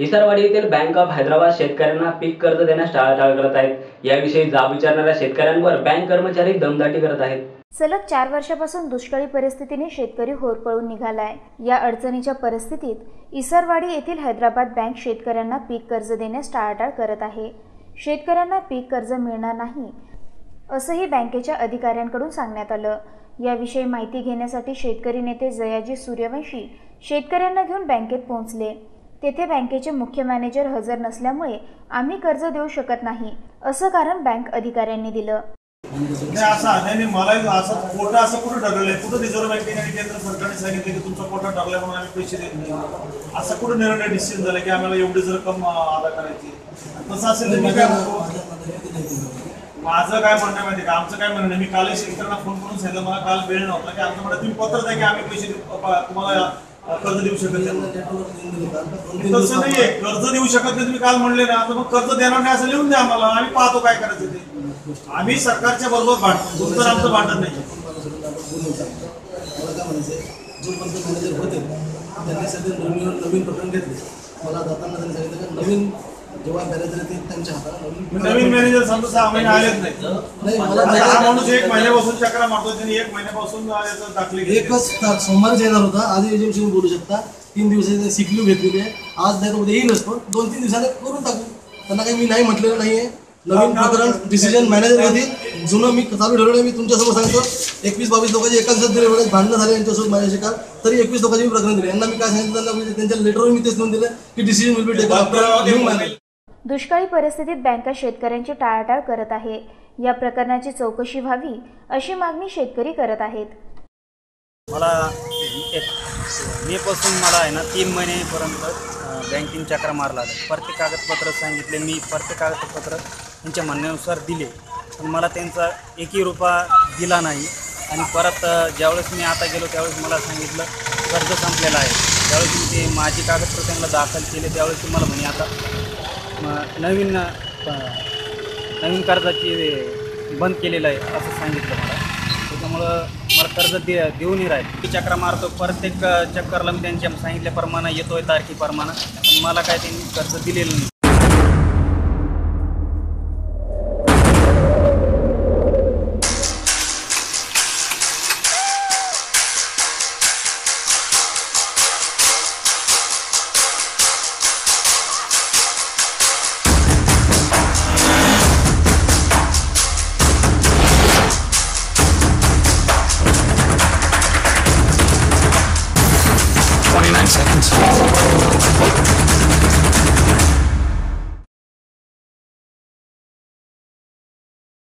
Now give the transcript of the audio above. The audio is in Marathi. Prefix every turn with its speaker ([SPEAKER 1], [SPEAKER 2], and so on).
[SPEAKER 1] इसारवाडी येथील बँक ऑफ हैदराबाद शेतकऱ्यांना पीक कर्ज देण्यास टाळाटाळ करत आहेत. याविषयी जाब विचारणाऱ्या शेतकऱ्यांवर बँक कर्मचारी दमदाटी करत आहेत.
[SPEAKER 2] सलग चार वर्षापासून दुष्काळी परिस्थितीने शेतकरी होरपळून निघालाय. या अडचणीच्या परिस्थितीत इसरवाडी येथील हैदराबाद बँक शेतकऱ्यांना पीक कर्ज देण्यास टाळाटाळ करत आहे. शेतकऱ्यांना पीक कर्ज मिळणार नाही असंही बँकेच्या अधिकाऱ्यांकडून सांगण्यात आलं. याविषयी माहिती घेण्यासाठी शेतकरी नेते जयाजी सूर्यवंशी शेतकऱ्यांना घेऊन बँकेत पोहोचले. तेथे बँकेचे मुख्य मॅनेजर हजर नसल्यामुळे आम्ही कर्ज देऊ शकत नाही असं कारण बँक अधिकाऱ्यांनी दिलं.
[SPEAKER 3] नाही असं नाही मला असं कोटा असं कुठं ठरवलंय कुठं रिझर्व्ह बँकेने आणि केंद्र सरकारने सांगितलं की तुमचा कोटा ठरलाय म्हणून आम्ही पैसे देत नाही. असं कुठं निर्णय डिसिजन झाला की आम्हाला एवढीच रक्कम अदा करायची तसं असेल तर मी काय म्हणतो? माझं काय म्हणणं माहिती का? आमचं काय म्हणणं मी काल शेतकऱ्यांना फोन करून सांगितलं. मला काल वेळ नव्हता. की आमच्याकडे तुम्ही पत्र द्या की आम्ही पैसे देऊ- तुम्हाला कर्ज देऊ शकत नाही. तसं नाहीये. कर्ज देऊ शकत नाही. तुम्ही काल म्हणले ना तर मग कर्ज देणार नाही असं लिहून द्या आम्हाला. आम्ही पाहतो काय करायचं ते. आम्ही सरकारच्या बरोबर भांडतो तुमचं आमचं भांडत नाही.
[SPEAKER 4] जोपर्यंत मॅनेजर होते त्यांनी सध्या नवीन नवीन प्रकरण घेतले. मला जाताना त्यांनी सांगितलं की नवीन जेव्हा मॅनेजर येते त्यांच्या हाताला नवीन
[SPEAKER 3] नवीन मॅनेजर समजा सहा महिने आलेच नाही.
[SPEAKER 4] नाही
[SPEAKER 3] हा माणूस एक
[SPEAKER 4] नाही.
[SPEAKER 3] महिन्यापासून चक्रा मारतो त्यांनी एक महिन्यापासून दाखले.
[SPEAKER 4] एकच ता- सोमवारच येणार होता. आज एजन्सी बोलू शकता. तीन दिवसाची सिक लीव घेतलेली आहे. आज नाही तर उद्या येईलच पण दोन तीन दिवसाने करून टाकू. त्यांना काही मी नाही म्हटलेलं नाहीये. नवीन प्रकरण डिसिजन मॅनेजर घेतील जुनं मी चालू ठेवलं मी तुमच्यासमोर सांगतो. एकवीस बावीस लोकांची एकाच दिले. वेळेस भांडणं झाले यांच्यासोबत माझ्याशी काल. तरी एकवीस लोकांची मी प्रकरण दिले. यांना मी काय सांगितलं त्यांना त्यांच्या लेटरवर मी तेच लिहून दिलं की डिसिजन विल बी टेकन
[SPEAKER 2] दुष्काळी परिस्थितीत बँका शेतकऱ्यांची टाळाटाळ करत आहे. या प्रकरणाची चौकशी व्हावी अशी मागणी शेतकरी करत आहेत.
[SPEAKER 5] मला एक मेपासून मला आहे ना तीन महिनेपर्यंत बँकिंग चक्र मारला प्रत्येक कागदपत्र सांगितले मी प्रत्येक कागदपत्र त्यांच्या म्हणण्यानुसार दिले. पण मला त्यांचा एकही रुपया दिला नाही. आणि परत ज्यावेळेस मी आता गेलो त्यावेळेस मला सांगितलं कर्ज संपलेलं आहे. त्यावेळेस मी ते माझी कागदपत्र त्यांना दाखल केले त्यावेळेस तुम्हाला मला म्हणे आता मग नवीन नवीन कर्जाची बंद केलेलं आहे असं सांगितलं मला. त्याच्यामुळं मला कर्ज दे देऊनही राहील. मी चक्रा मारतो प्रत्येक चक्करला मी त्यांच्या सांगितल्याप्रमाणे येतोय तारखेप्रमाणे. पण मला काय त्यांनी कर्ज दिलेलं नाही.